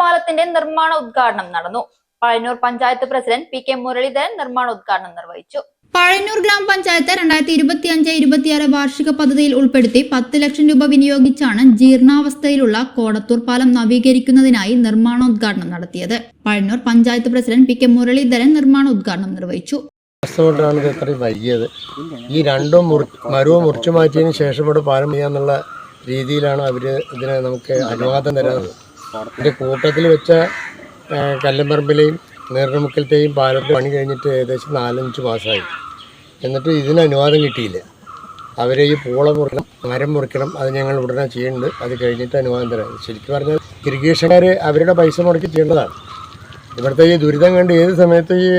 പാലത്തിന്റെ നിർമ്മാണ ഉദ്ഘാടനം നടന്നു. Pazhayannur panchayat president P K Muraleedharan നിർമ്മാണ ഉദ്ഘാടനം നിർവഹിച്ചു. പഴയന്നൂർ ഗ്രാമപഞ്ചായത്ത് രണ്ടായിരത്തി ഇരുപത്തി അഞ്ച് ഇരുപത്തിയാറ് വാർഷിക പദ്ധതിയിൽ ഉൾപ്പെടുത്തി പത്ത് ലക്ഷം രൂപ വിനിയോഗിച്ചാണ് ജീർണാവസ്ഥയിലുള്ള കോടത്തൂർ പാലം നവീകരിക്കുന്നതിനായി നിർമ്മാണോദ്ഘാടനം നടത്തിയത്. Pazhayannur panchayat president P K Muraleedharan നിർമ്മാണോദ്ഘാടനം നിർവഹിച്ചു. കൊണ്ടാണ് ഇത് ഇത്രയും വൈകിയത്. ഈ രണ്ടും മരവും മുറിച്ചു മാറ്റിയതിന് ശേഷം ഇവിടെ പാലം ചെയ്യാന്നുള്ള രീതിയിലാണ് അവർ ഇതിനെ നമുക്ക് അനുവാദം തരാറ്. ഇതിന്റെ കൂട്ടത്തിൽ വെച്ച കല്ലമ്പറമ്പിലെയും നീർമുക്കലത്തെയും പാലത്തെ പണി കഴിഞ്ഞിട്ട് ഏകദേശം നാലഞ്ച് മാസമായി. എന്നിട്ട് ഇതിന് അനുവാദം കിട്ടിയില്ല. അവരെ ഈ പൂള മുറിക്കണം മരം മുറിക്കണം അത് ഞങ്ങൾ ഉടനെ ചെയ്യുന്നുണ്ട്. അത് കഴിഞ്ഞിട്ട് അനുവാദം തരാം. ശരിക്കും പറഞ്ഞാൽ ഇറിഗേഷൻകാർ അവരുടെ പൈസ മുടക്കി ചെയ്യേണ്ടതാണ്. ഇവിടുത്തെ ഈ ദുരിതം കണ്ട് ഏത് സമയത്ത് ഈ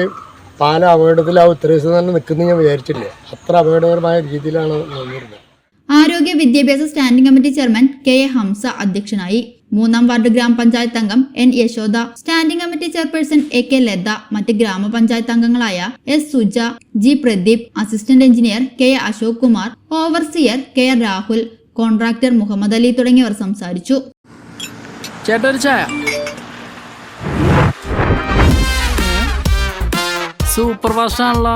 പാല അപകടത്തിലാവും ഇത്ര ദിവസം തന്നെ നിൽക്കുന്നത് ഞാൻ വിചാരിച്ചില്ല അത്ര അപകടകരമായ രീതിയിലാണ് നിന്നിരുന്നത് ആരോഗ്യ വിദ്യാഭ്യാസ standing committee chairman K A Hamza അധ്യക്ഷനായി. മൂന്നാം വാർഡ് ഗ്രാമപഞ്ചായത്ത് അംഗം N Yashoda. Standing committee chairperson A K Latha. മറ്റ് ഗ്രാമപഞ്ചായത്ത് അംഗങ്ങളായ S Suja G Pradeep assistant engineer K A Ashok Kumar overseer K R Rahul contractor Muhammad Ali തുടങ്ങിയവർ സംസാരിച്ചു. Super fast ആണല്ലോ